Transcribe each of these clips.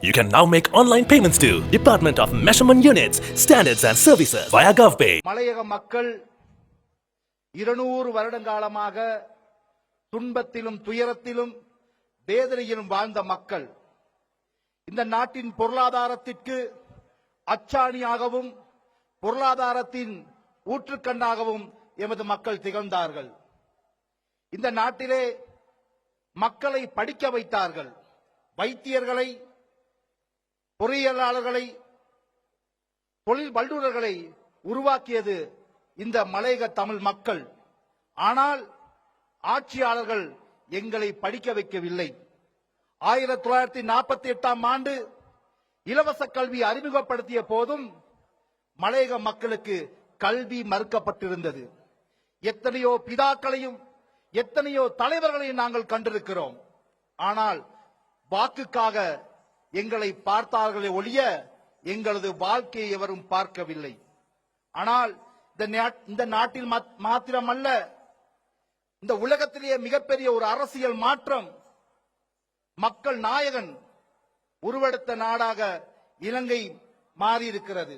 You can now make online payments to Department of Measurement Units, Standards and Services via GovPay. மலையக மக்கள் இருநூறு வருடங்காலமாக துன்பத்திலும் துயரத்திலும் வேதனையிலும் வாழ்ந்த மக்கள் இந்த நாட்டின் பொருளாதாரத்திற்கு அச்சாணியாகவும் பொருளாதாரத்தின் ஊற்றுக்கண்ணாகவும் எமது மக்கள் திகழ்ந்தார்கள் இந்த நாட்டிலே மக்களை படிக்க வைத்தார்கள் வைத்தியர்களை பொறியியலாளர்களை தொழில் வல்லுநர்களை உருவாக்கியது இந்த மலையக தமிழ் மக்கள். ஆனால் ஆட்சியாளர்கள் எங்களை படிக்க வைக்கவில்லை. ஆயிரத்தி தொள்ளாயிரத்தி நாற்பத்தி எட்டாம் ஆண்டு இலவச கல்வி அறிமுகப்படுத்திய போதும் மலையக மக்களுக்கு கல்வி மறுக்கப்பட்டிருந்தது. எத்தனையோ பிதாக்களையும் எத்தனையோ தலைவர்களையும் நாங்கள் கண்டிருக்கிறோம். ஆனால் வாக்குக்காக எங்களை பார்த்தார்களே ஒழிய எங்களது வாழ்க்கையை எவரும் பார்க்கவில்லை. ஆனால் இந்த இந்த நாட்டில் மாத்திரமல்ல இந்த உலகத்திலேயே மிகப்பெரிய ஒரு அரசியல் மாற்றம். மக்கள் நாயகன் உருவெடுத்த நாடாக இலங்கை மாறியிருக்கிறது.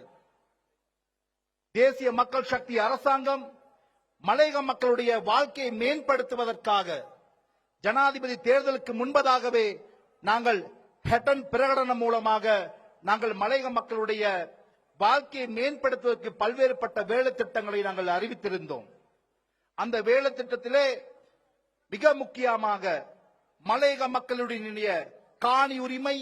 தேசிய மக்கள் சக்தி அரசாங்கம் மலையக மக்களுடைய வாழ்க்கையை மேம்படுத்துவதற்காக ஜனாதிபதி தேர்தலுக்கு முன்பதாகவே நாங்கள் ஹெட்டன் பிரகடனம் மூலமாக நாங்கள் மலையக மக்களுடைய வாழ்க்கையை மேம்படுத்துவதற்கு பல்வேறுபட்ட வேலை திட்டங்களை நாங்கள் அறிவித்திருந்தோம். அந்த வேலை திட்டத்திலே மிக முக்கியமாக மலையக மக்களுடைய காணி உரிமை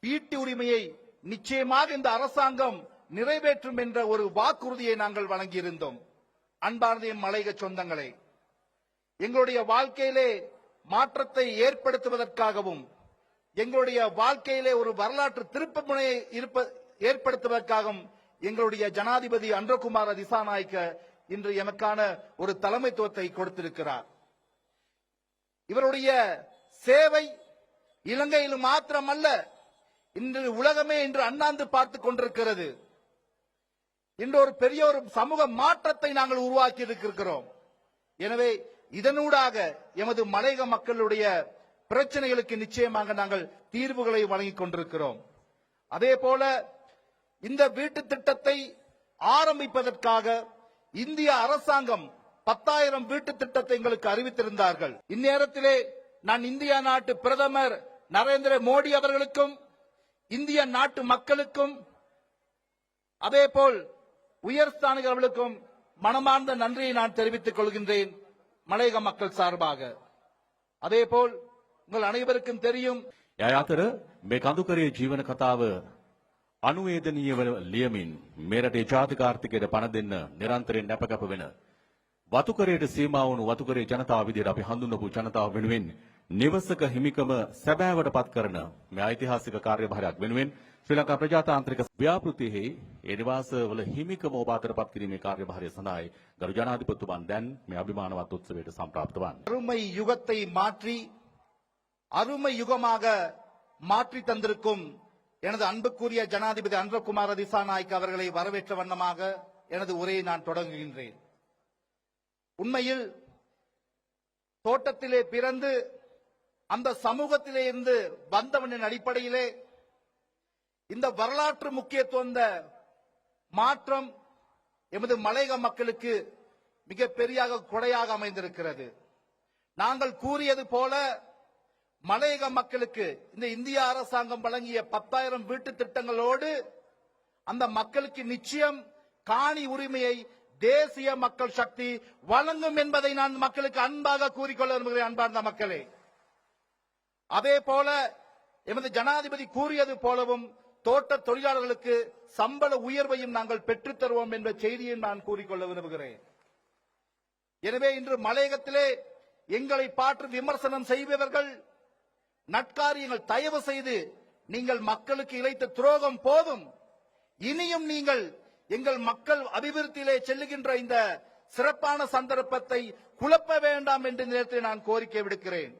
வீட்டு உரிமையை நிச்சயமாக இந்த அரசாங்கம் நிறைவேற்றும் என்ற ஒரு வாக்குறுதியை நாங்கள் வழங்கியிருந்தோம். அன்பார்ந்த மலையக சொந்தங்களே எங்களுடைய வாழ்க்கையிலே மாற்றத்தை ஏற்படுத்துவதற்காகவும் எங்களுடைய வாழ்க்கையிலே ஒரு வரலாற்று திருப்பு முனையை இருப்ப- ஏற்படுத்துவதற்காகவும் எங்களுடைய ஜனாதிபதி அன்றகுமார திசாநாயக்க இன்று எமக்கான ஒரு தலைமைத்துவத்தை கொடுத்திருக்கிறார். இவருடைய சேவை இலங்கையில் மாத்திரமல்ல இன்று உலகமே இன்று அண்ணாந்து பார்த்துக் கொண்டிருக்கிறது. இன்று ஒரு பெரிய ஒரு சமூக மாற்றத்தை நாங்கள் உருவாக்கி இருக்கிறோம் எனவே இதனூடாக எமது மலையக மக்களுடைய பிரச்சனைகளுக்கு நிச்சயமாக நாங்கள் தீர்வுகளை வழங்கிக் கொண்டிருக்கிறோம். அதே போல இந்த வீட்டு திட்டத்தை ஆரம்பிப்பதற்காக இந்திய அரசாங்கம் பத்தாயிரம் வீட்டு திட்டத்தை எங்களுக்கு அறிவித்திருந்தார்கள். இந்நேரத்திலே நான் இந்திய நாட்டு பிரதமர் நரேந்திர மோடி அவர்களுக்கும் இந்திய நாட்டு மக்களுக்கும் அதேபோல் உயர்ஸ்தானிகள் அவர்களுக்கும் மனமார்ந்த நன்றியை நான் தெரிவித்துக் கொள்கின்றேன் மலையக மக்கள் சார்பாக. அதேபோல் உங்கள் அனைவருக்கும் தெரியும் එය අතර මේ කඳුකරේ ජීවන කතාව අනුවේදනීය වන ලියමින් මේ රටේ ජාතිකාර්ථිකයට පණ දෙන්න නිරන්තරයෙන් නැපකැප වෙන වතුකරයට සීමා වුණු වතුකරේ ජනතාව විදිහට අපි හඳුන්වපු ජනතාව වෙනුවෙන් නිවසක හිමිකම සැබෑවට පත් කරන මේ ඓතිහාසික කාර්යභාරයක් වෙනුවෙන් ශ්‍රී ලංකා ප්‍රජාතාන්ත්‍රික ව්‍යාපෘතියෙහි ඒ නිවාසවල හිමිකම ඔබ අතර පත් කිරීමේ කාර්යභාරය සඳහායි ගරු ජනාධිපතිතුමන් දැන් මේ අභිමානවත් උත්සවයට සම්ප්‍රාප්ත වන්නේ அருமை யுகத்தை மாற்றி அருமை யுகமாக மாற்றி தந்திருக்கும் எனது அன்புக்குரிய ஜனாதிபதி அன்றகுமார திசாநாயக் அவர்களை வரவேற்ற வண்ணமாக எனது உரையை நான் தொடங்குகின்றேன். உண்மையில் தோட்டத்திலே பிறந்து அந்த சமூகத்திலே இருந்து வந்தவனின் அடிப்படையிலே இந்த வரலாற்று முக்கியத்துவம் இந்த மாற்றம் எமது மலையக மக்களுக்கு மிக பெரியாக கொடையாக அமைந்திருக்கிறது. நாங்கள் கூறியது போல மலையக மக்களுக்கு இந்த இந்திய அரசாங்கம் வழங்கிய பத்தாயிரம் வீட்டு திட்டங்களோடு அந்த மக்களுக்கு நிச்சயம் காணி உரிமையை தேசிய மக்கள் சக்தி வழங்கும் என்பதை நான் மக்களுக்கு அன்பாக கூறிக்கொள்ள விரும்புகிறேன் அன்பார்ந்த மக்களே. அதே போல எமது ஜனாதிபதி கூறியது போலவும் தோட்ட தொழிலாளர்களுக்கு சம்பள உயர்வையும் நாங்கள் பெற்றுத் தருவோம் என்ற செய்தியை நான் கூறிக்கொள்ள விரும்புகிறேன். எனவே இன்று மலையகத்திலே எங்களை பாற்று விமர்சனம் செய்பவர்கள் நட்காரியங்கள் தயவு செய்து நீங்கள் மக்களுக்கு இழைத்த துரோகம் போதும். இனியும் நீங்கள் எங்கள் மக்கள் அபிவிருத்தியிலே செல்லுகின்ற இந்த சிறப்பான சந்தர்ப்பத்தை குழப்ப வேண்டாம் என்று நேரத்தில் நான் கோரிக்கை விடுக்கிறேன்.